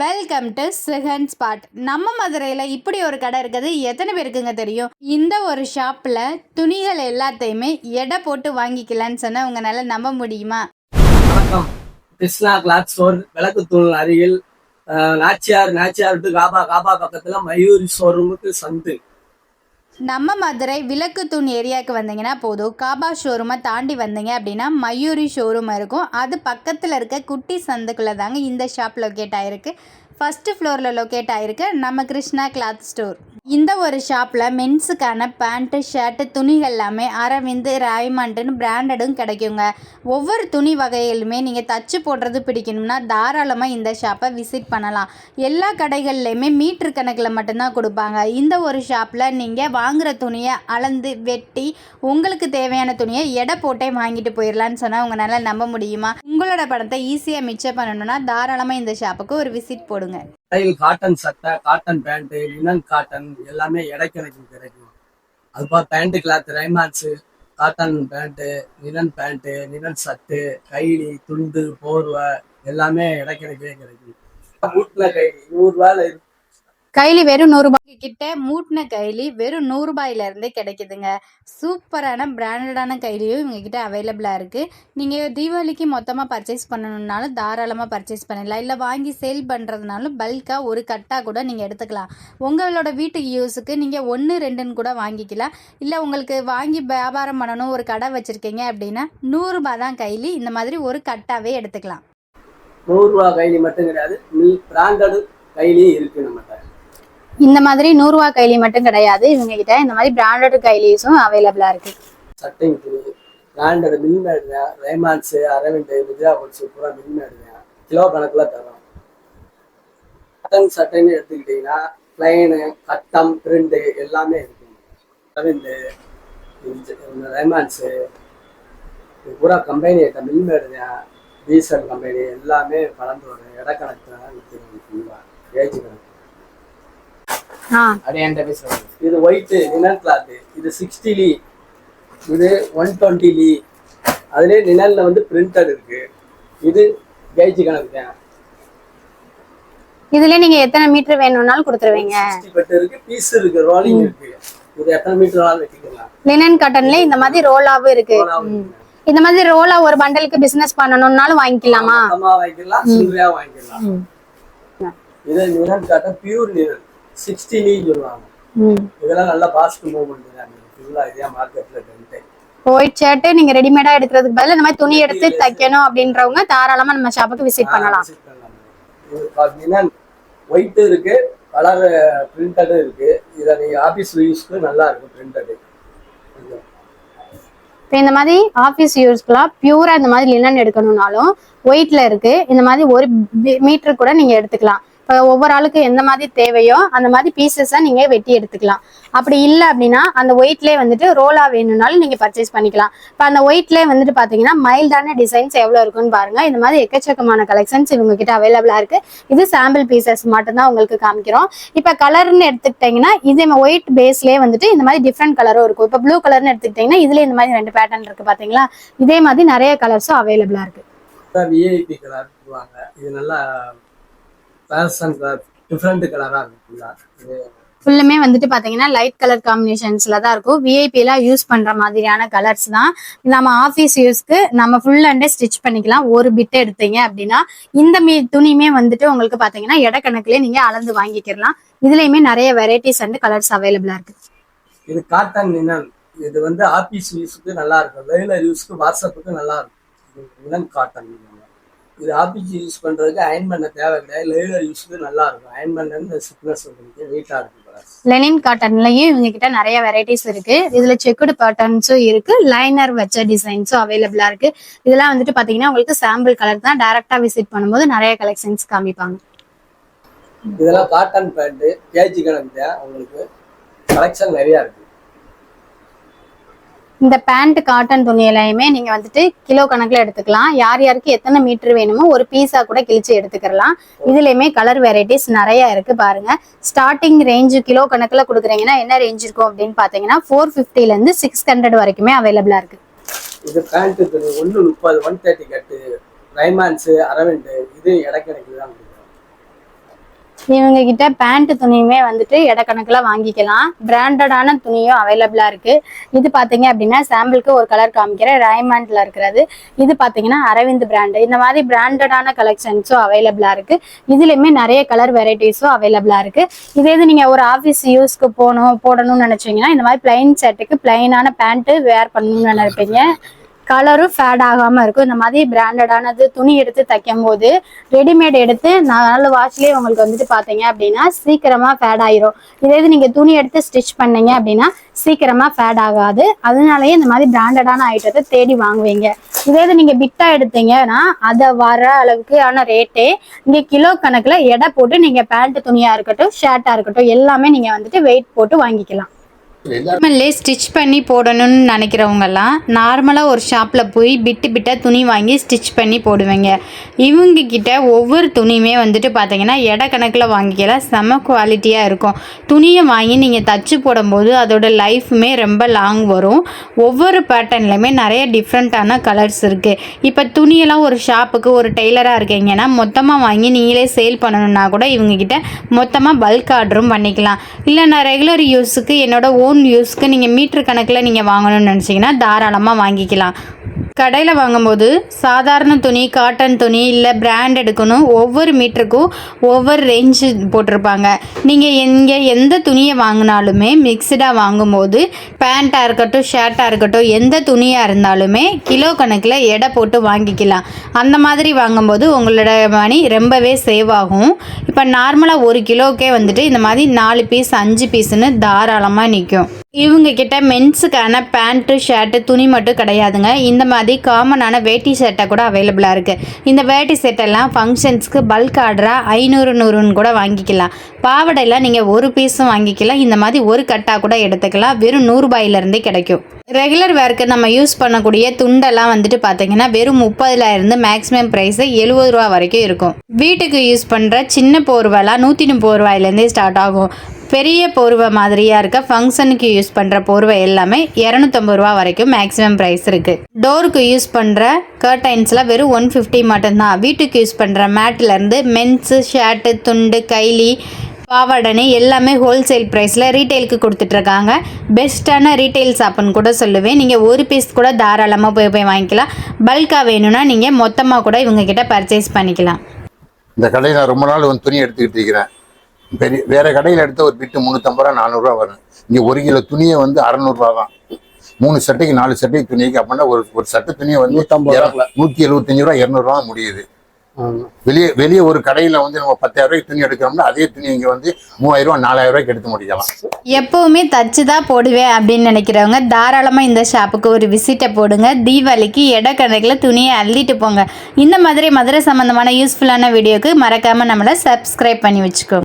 Welcome to second spot நம்ம மதுரையில் இப்படி ஒரு கடை இருக்குது. எத்தனை பேருக்குங்க தெரியும்? இந்த ஒரு ஷாப்பில் துணிகள் எல்லாத்தையுமே எடை போட்டு வாங்கிக்கலான்னு சொன்னால் உங்களால் நம்ப முடியுமா? வணக்கம். கிருஷ்ணா கிளாத் ஸ்டோர் விளக்குத்தூள் அருகில் நாச்சியார் நாச்சியார் காபா காபா பக்கத்தில் மயூரி ஷோரூமுக்கு சந்து. நம்ம மதுரை விளக்கு தூண் ஏரியாவுக்கு வந்தீங்கன்னா போதும். காபா ஷோரூமை தாண்டி வந்தீங்க அப்படின்னா மயூரி ஷோரூம் இருக்கும். அது பக்கத்தில் இருக்க குட்டி சந்துக்குள்ளே தாங்க இந்த ஷாப் லொக்கேட் ஆகிருக்கு ஃபஸ்ட்டு ஃப்ளோரில் லொக்கேட் ஆகிருக்கு நம்ம கிருஷ்ணா கிளாத் ஸ்டோர் இந்த ஒரு ஷாப்பில் மென்ஸுக்கான பேண்ட்டு ஷர்ட்டு துணிகள் எல்லாமே அரவிந்த் ராய்மண்டுன்னு பிராண்டடும் கிடைக்குங்க. ஒவ்வொரு துணி வகையிலுமே நீங்கள் தச்சு போடுறது பிடிக்கணும்னா தாராளமாக இந்த ஷாப்பை விசிட் பண்ணலாம். எல்லா கடைகள்லையுமே மீட்ரு கணக்கில் மட்டும்தான் கொடுப்பாங்க. இந்த ஒரு ஷாப்பில் நீங்கள் வாங்குகிற துணியை அளந்து வெட்டி உங்களுக்கு தேவையான துணியை எடை போட்டே வாங்கிட்டு போயிடலான்னு சொன்னால் உங்களால் நம்ப முடியுமா? உங்களோட பணத்தை ஈஸியாக மிச்சம் பண்ணணும்னா தாராளமாக இந்த ஷாப்புக்கு ஒரு விசிட் போடுங்க. டைல் காட்டன் சட்டை காட்டன் பேண்ட்டு லினன் காட்டன் எல்லாமே இடைக்கணக்கு கிடைக்கும் அதுபோல் pant cloth Raymonds cotton pant linen pant linen சட்டு கைலி துண்டு போர்வை எல்லாமே இடைக்கணக்கே கிடைக்கும் மூட்டின கைலி இருக்கு. கைலி வெறும் நூறுரூபாய்க்கு கிட்ட மூட்டின கைலி வெறும் நூறுரூபாயிலேருந்தே கிடைக்குதுங்க. சூப்பரான பிராண்டடான கைலியும் இவங்ககிட்ட அவைலபிளாக இருக்குது நீங்கள் தீபாவளிக்கு மொத்தமாக பர்ச்சேஸ் பண்ணணுன்னாலும் தாராளமாக பர்ச்சேஸ் பண்ணிடலாம். இல்லை வாங்கி சேல் பண்ணுறதுனாலும் பல்காக ஒரு கட்டாக கூட நீங்கள் எடுத்துக்கலாம். உங்களோட வீட்டு யூஸுக்கு நீங்கள் ஒன்று ரெண்டுன்னு கூட வாங்கிக்கலாம். இல்லை உங்களுக்கு வாங்கி வியாபாரம் பண்ணணும் ஒரு கடை வச்சுருக்கீங்க அப்படின்னா நூறுரூபா தான் கைலி. இந்த மாதிரி ஒரு கட்டாவே எடுத்துக்கலாம். நூறுரூவா கைலி மட்டும் கிடையாது. பிராண்டடு இருக்கு நம்மகிட்ட இந்த மாதிரி நூறுரூவா கைலி மட்டும் கிடையாது. இவங்க கிட்ட இந்த மாதிரி பிராண்டட் கைலிஸும் அவைலபிளாக இருக்குது சட்டைங்க துணி branded mill Raymonds Arvind Arvind Vijaya பொட்ஸு பூரா மில் கிலோ கணக்கில் தரும் கட்டன் சட்டைன்னு எடுத்துக்கிட்டிங்கன்னா பிளைனு கட்டம் பிரிண்டு எல்லாமே இருக்கு. அரவிந்து ரேமான்ஸு இது பூரா company item mill diesel company எல்லாமே கலந்து வரும். இடக்கணக்கு தான் ஏஜ் கணக்கு. இது ஒயிட்டு லினன் கிளாத்து இது சிக்ஸ்டி லீ இது ஒன் டுவெண்ட்டி லீ அதுலேயே லினனில் வந்து பிரிண்டட் இருக்கு. இது கேஜி கணக்கு தான். இதுல நீங்க எத்தனை மீட்டர் வேணும்னாலும் கொடுத்துருவீங்க. பெட் இருக்கு பீஸ் இருக்கு ரோலிங் இருக்கு. இது எத்தனை மீட்டர் வேணாலும் வெட்டிக்கலாம். லினன் காட்டன்ல இந்த மாதிரி ரோலாவும் இருக்கு. இந்த மாதிரி ரோலா ஒரு பண்டலுக்கு பிசினஸ் பண்ணணும்னாலும் வாங்கிக்கலாமா? வாங்கிக்கலாம் சில்லறையா வாங்கிக்கலாம். இது linen cotton pure linen sixty lea சொல்லுவாங்க இதெல்லாம் நல்ல பாஸ்ட் மூவ்மெண்ட் தான் ஃபுல்லாக இதே மார்க்கெட்டில் டென்ட்டு ஒயிட் ஷர்ட் நீங்க ரெடிமேடா எடுக்கிறதுக்கு பதிலா இந்த மாதிரி துணி எடுத்து தைக்கணும் அப்படின்றவங்க தாராளமா நம்ம ஷாப்புக்கு விசிட் பண்ணலாம். ஒயிட் இருக்கு கலர் பிரிண்டடும் இருக்கு. இதை நீங்க ஆபீஸ் யூஸ்க்கு நல்லா இருக்கும் பிரிண்டடு இப்போ இந்த மாதிரி ஆஃபீஸ் யூஸ்க்குலாம் பியூரா இந்த மாதிரி லினன் எடுக்கணும்னாலும் ஒயிட்ல இருக்கு. இந்த மாதிரி ஒரு மீட்டர் கூட நீங்க எடுத்துக்கலாம். ஒவ்வொரு ஆளுக்கு எந்த மாதிரி தேவையோ அந்த மாதிரி பீசஸை நீங்கள் வெட்டி எடுத்துக்கலாம். அப்படி இல்லை அப்படின்னா அந்த ஒயிட்லேயே வந்துட்டு ரோலாக வேணும்னாலும் நீங்கள் பர்ச்சேஸ் பண்ணிக்கலாம். இப்போ அந்த ஒயிட்லேயே வந்துட்டு பார்த்தீங்கன்னா மைல்டான டிசைன்ஸ் எவ்வளோ இருக்குன்னு பாருங்கள் இந்த மாதிரி எக்கச்சக்கமான கலெக்ஷன்ஸ் இவங்க கிட்ட இருக்குது இது சாம்பிள் பீசஸ் மட்டும்தான் உங்களுக்கு காமிக்கிறோம். இப்போ கலர்னு எடுத்துக்கிட்டிங்கன்னா இதே ஒயிட் பேஸ்லேயே வந்துட்டு இந்த மாதிரி டிஃப்ரெண்ட் கலரும் இருக்கும். இப்போ ப்ளூ கலர்னு எடுத்துக்கிட்டிங்கன்னா இதில் இந்த மாதிரி ரெண்டு பேட்டர்ன் இருக்குது பார்த்தீங்களா இதே மாதிரி நிறைய கலர்ஸும் அவைலபிளாக இருக்குது விஐபி கலர் இது நல்லா பேஷன் டிஃப்ரெண்ட் கலரா இருக்கும் ஃபுல்லுமே வந்துட்டு பாத்தீங்கன்னா லைட் கலர் காம்பினேஷன்ஸ்ல தான் இருக்கும். விஐபி எல்லாம் யூஸ் பண்ற மாதிரியான கலர்ஸ் தான். நம்ம ஆஃபீஸ் யூஸ்க்கு நம்ம ஃபுல் அண்டே ஸ்டிச் பண்ணிக்கலாம். ஒரு பிட் எடுத்தீங்க அப்படின்னா இந்த மீ துணியுமே வந்துட்டு உங்களுக்கு பாத்தீங்கன்னா இடக்கணக்குலயே நீங்க அளந்து வாங்கிக்கலாம் இதுலயுமே நிறைய வெரைட்டிஸ் அண்ட் கலர்ஸ் அவைலபிளா இருக்கு. இது காட்டன் லினன் இது வந்து ஆபீஸ் யூஸ்க்கு நல்லா இருக்கும். ரெகுலர் யூஸ்க்கு வாட்ஸ்அப்புக்கு நல்லா இருக்கும். லினன் காட்டன் இது ஆபீஸ் யூஸ் பண்றதுக்கு அயன் பண்ண தேவை கிடையாது. ரெகுலர் யூஸ்க்கு நல்லா இருக்கும். அயன் பண்ண சிக்னஸ் உங்களுக்கு நீட்டா இருக்கும். லெனின் காட்டன்லயும் இவங்க கிட்ட நிறைய வெரைட்டிஸ் இருக்கு. இதுல செக்குடு பேட்டர்ன்ஸும் இருக்கு. லைனர் வச்ச டிசைன்ஸும் அவைலபிளா இருக்கு. இதெல்லாம் வந்துட்டு பாத்தீங்கன்னா உங்களுக்கு சாம்பிள் கலர் தான் டைரக்டா விசிட் பண்ணும்போது நிறைய கலெக்ஷன்ஸ் காமிப்பாங்க. இதெல்லாம் காட்டன் பேண்ட் கேஜி கணக்கு தான் உங்களுக்கு கலெக்ஷன் நிறைய இருக்கு. இந்த பேண்ட் காட்டன் துணி எல்லாமே நீங்க வந்துட்டு கிலோ கணக்குல எடுத்துக்கலாம். யார் யாருக்கு எத்தனை மீட்டர் வேணுமோ ஒரு பீஸா கூட கிழிச்சு எடுத்துக்கலாம். இதுலயுமே கலர் வெரைட்டிஸ் நிறைய இருக்கு பாருங்க. ஸ்டார்டிங் ரேஞ்சு கிலோ கணக்குல கொடுக்குறீங்கன்னா என்ன ரேஞ்ச் இருக்கும் அப்படின்னு பாத்தீங்கன்னா ஃபோர் ஃபிஃப்டிலேருந்து இருந்து சிக்ஸ் ஹண்ட்ரட் வரைக்குமே அவைலபிளா இருக்கு. இது பேண்ட் ஒன்று முப்பது ஒன் தேர்ட்டி கட்டு ரைமான்ஸு அரவிந்த் இது இடக்கணக்கில் தான் இவங்க கிட்ட பேண்ட் துணியுமே வந்துட்டு இடக்கணக்கில் வாங்கிக்கலாம். பிராண்டடான துணியும் அவைலபிளாக இருக்கு. இது பார்த்தீங்க அப்படின்னா சாம்பிளுக்கு ஒரு கலர் காமிக்கிறேன் ரைமண்ட்ல இருக்கிறது. இது பார்த்தீங்கன்னா அரவிந்த் பிராண்டு இந்த மாதிரி பிராண்டடான கலெக்ஷன்ஸும் அவைலபிளாக இருக்கு. இதுலயுமே நிறைய கலர் வெரைட்டிஸும் அவைலபிளாக இருக்கு. இதே இது நீங்க ஒரு ஆஃபீஸ் யூஸ்க்கு போகணும் போடணும்னு நினைச்சீங்கன்னா இந்த மாதிரி பிளைன் செட்டுக்கு பிளைனான பேண்ட்டு வேர் பண்ணணும்னு நினைப்பீங்க. கலரும் ஃபேட் ஆகாமல் இருக்கும். இந்த மாதிரி பிராண்டடானது துணி எடுத்து தைக்கும் போது ரெடிமேட் எடுத்து நாலு வாட்ச்லேயே உங்களுக்கு வந்துட்டு பார்த்தீங்க அப்படின்னா சீக்கிரமாக ஃபேட் ஆயிரும். இதே இது நீங்கள் துணி எடுத்து ஸ்டிச் பண்ணீங்க அப்படின்னா சீக்கிரமாக ஃபேட் ஆகாது. அதனாலயே இந்த மாதிரி பிராண்டடான ஐட்டத்தை தேடி வாங்குவீங்க. இதே இது நீங்கள் பிட்டாக எடுத்தீங்கன்னா அதை வர அளவுக்கு ஆன ரேட்டே நீங்கள் கிலோ கணக்கில் எடை போட்டு நீங்கள் பேண்ட் துணியாக இருக்கட்டும் ஷர்ட்டாக இருக்கட்டும் எல்லாமே நீங்கள் வந்துட்டு வெயிட் போட்டு வாங்கிக்கலாம். நார்மல்லே ஸ்டிச் பண்ணி போடணும்னு நினைக்கிறவங்கெல்லாம் நார்மலாக ஒரு ஷாப்பில் போய் பிட்டு பிட்டாக துணி வாங்கி ஸ்டிச் பண்ணி போடுவீங்க. இவங்க கிட்ட ஒவ்வொரு துணியுமே வந்துட்டு பார்த்தீங்கன்னா எடை கணக்கில் வாங்கிக்கலாம். செம குவாலிட்டியாக இருக்கும். துணியை வாங்கி நீங்கள் தச்சு போடும்போது அதோட லைஃப்புமே ரொம்ப லாங் வரும். ஒவ்வொரு பேட்டர்ன்லையுமே நிறைய டிஃப்ரெண்ட்டான கலர்ஸ் இருக்குது இப்போ துணியெல்லாம் ஒரு ஷாப்புக்கு ஒரு டெய்லராக இருக்கீங்கன்னா மொத்தமாக வாங்கி நீங்களே சேல் பண்ணணுன்னா கூட இவங்ககிட்ட மொத்தமாக பல்க் ஆர்டரும் பண்ணிக்கலாம். இல்லை நான் ரெகுலர் யூஸுக்கு என்னோட ஓன் யூஸ்க்கு நீங்கள் மீட்டர் கணக்கில் நீங்கள் வாங்கணும்னு நினச்சிங்கன்னா தாராளமாக வாங்கிக்கலாம். கடையில் வாங்கும்போது சாதாரண துணி காட்டன் துணி இல்லை பிராண்ட் எடுக்கணும். ஒவ்வொரு மீட்டருக்கும் ஒவ்வொரு ரேஞ்சு போட்டிருப்பாங்க. நீங்கள் எங்கே எந்த துணியை வாங்கினாலுமே மிக்சடாக வாங்கும்போது பேண்ட்டாக இருக்கட்டும் ஷர்ட்டாக இருக்கட்டும் எந்த துணியாக இருந்தாலுமே கிலோ கணக்கில் எடை போட்டு வாங்கிக்கலாம். அந்த மாதிரி வாங்கும்போது உங்களோட மணி ரொம்பவே சேவ் ஆகும். இப்போ நார்மலாக ஒரு கிலோக்கே வந்துட்டு இந்த மாதிரி நாலு பீஸ் அஞ்சு பீஸ்னு தாராளமாக நிற்கும் இவங்க கிட்ட மென்ஸுக்கான பேண்ட்டு ஷர்ட்டு துணி மட்டும் கிடையாதுங்க. இந்த மாதிரி காமனான வேட்டி சட்டை கூட அவைலபிளாக இருக்குது இந்த வேட்டி செட்டெல்லாம் ஃபங்க்ஷன்ஸ்க்கு பல்க் ஆர்டராக ஐநூறு நூறுன்னு கூட வாங்கிக்கலாம். பாவடையெல்லாம் நீங்கள் ஒரு பீஸும் வாங்கிக்கலாம். இந்த மாதிரி ஒரு கட்டாக கூட எடுத்துக்கலாம். வெறும் நூறுபாயிலேருந்தே கிடைக்கும். ரெகுலர் வேர்க்கு நம்ம யூஸ் பண்ணக்கூடிய துண்டெல்லாம் வந்துட்டு பார்த்தீங்கன்னா வெறும் முப்பதுலேருந்து மேக்ஸிமம் ப்ரைஸு எழுபது ரூபா வரைக்கும் இருக்கும். வீட்டுக்கு யூஸ் பண்ணுற சின்ன போர்வெல்லாம் நூற்றி முப்பது ரூபாயிலேருந்தே ஸ்டார்ட் ஆகும். பெரிய போர்வை மாதிரியாக இருக்க ஃபங்க்ஷனுக்கு யூஸ் பண்ணுற போர்வை எல்லாமே இரநூத்தம்பது ரூபா வரைக்கும் மேக்ஸிமம் ப்ரைஸ் இருக்குது டோருக்கு யூஸ் பண்ணுற கர்டைன்ஸ்லாம் வெறும் ஒன் ஃபிஃப்டி மட்டும்தான். வீட்டுக்கு யூஸ் பண்ணுற மேட்லேருந்து மென்ஸு ஷர்ட்டு துண்டு கைலி பாவாடனே எல்லாமே ஹோல்சேல் ப்ரைஸில் ரீட்டைலுக்கு கொடுத்துட்ருக்காங்க பெஸ்ட்டான ரீட்டைல் ஷாப்புன்னு கூட சொல்லுவேன். நீங்கள் ஒரு பீஸ் கூட தாராளமாக போய் போய் வாங்கிக்கலாம். பல்காக வேணும்னா நீங்கள் மொத்தமாக கூட இவங்கக்கிட்ட பர்ச்சேஸ் பண்ணிக்கலாம். இந்த கடையில் நான் ரொம்ப நாள் வந்து துணி எடுத்துக்கிட்டு இருக்கிறேன். பெரிய வேற கடையில் எடுத்த ஒரு பிட்டு முந்நூற்றம்பது ரூபா நானூறுரூவா வரும். இங்கே ஒரு கிலோ துணியை வந்து அறநூறுபா தான். மூணு சட்டைக்கு நாலு சட்டைக்கு துணிக்கு அப்படின்னா ஒரு ஒரு சட்டை துணியை வந்து. நூற்றி எழுபத்தஞ்சு ரூபா இரநூறுவா முடியுது. வெளியே வெளியே ஒரு கடையில் வந்து நம்ம பத்தாயிரம் ரூபாய்க்கு துணி எடுக்கிறோம்னா அதே துணி இங்கே வந்து மூவாயிரம் ரூபா நாலாயிரம் ரூபாய்க்கு எடுத்து முடிக்கலாம். எப்பவுமே தச்சு தான் போடுவேன் அப்படின்னு நினைக்கிறவங்க தாராளமாக இந்த ஷாப்புக்கு ஒரு விசிட்டை போடுங்க. தீபாவளிக்கு எடை கணக்கில் துணியை அள்ளிட்டு போங்க. இந்த மாதிரி மதுரை சம்மந்தமான யூஸ்ஃபுல்லான வீடியோக்கு மறக்காமல் நம்மளை சப்ஸ்கிரைப் பண்ணி வச்சுக்கோங்க.